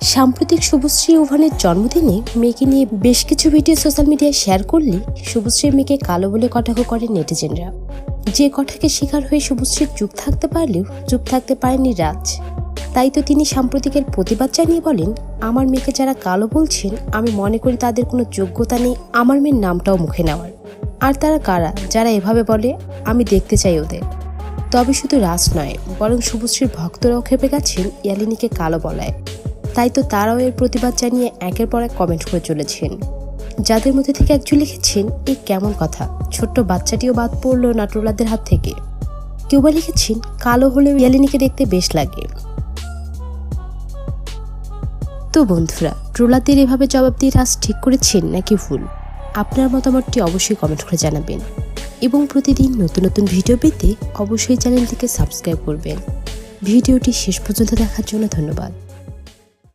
সাম্প্রতিক শুভশ্রী ওভানের জন্মদিনে মেয়েকে নিয়ে বেশ কিছু ভিডিও সোশ্যাল মিডিয়ায় শেয়ার করলে শুভশ্রীর মেয়েকে কালো বলে কটাক্ষ করে নেটিজেনরা। যে কটাকে শিকার হয়ে শুভশ্রী চুপ থাকতে পারলেও চুপ থাকতে পারেনি রাজ। তাই তো তিনি সাম্প্রতিকের প্রতিবাদ জানিয়ে বলেন, আমার মেয়েকে যারা কালো বলছেন, আমি মনে করি তাদের কোনো যোগ্যতা নেই, আমার মেয়ের নামটাও মুখে নেওয়ার। আর তারা কারা? যারা এভাবে বলে, আমি দেখতে চাই ওদের। তবে শুধু রাজ নয়, বরং শুভশ্রীর ভক্তরাও খেপে গেছেন ইয়ালিনীকে কালো বলায়। তাই তো তারাও এর প্রতিবাদ জানিয়ে একের পর এক কমেন্ট করে চলেছেন। যাদের মধ্যে থেকে একজন লিখেছেন এই কেমন কথা। ছোট্ট বাচ্চাটিও বাদ পড়ল না ট্রোলারদের হাত থেকে। কেউ বা লিখেছেন, কালো হলেও ইয়ালিনীকে দেখতে বেশ লাগে। তো বন্ধুরা ট্রোলারদের এভাবে জবাব দিয়ে রাজ ঠিক করেছেন নাকি ভুল? আপনার মতামতটি অবশ্যই কমেন্ট করে জানাবেন। এবং প্রতিদিন নতুন নতুন ভিডিও পেতে অবশ্যই চ্যানেলটিকে সাবস্ক্রাইব করবেন। ভিডিওটি শেষ পর্যন্ত দেখার জন্য ধন্যবাদ।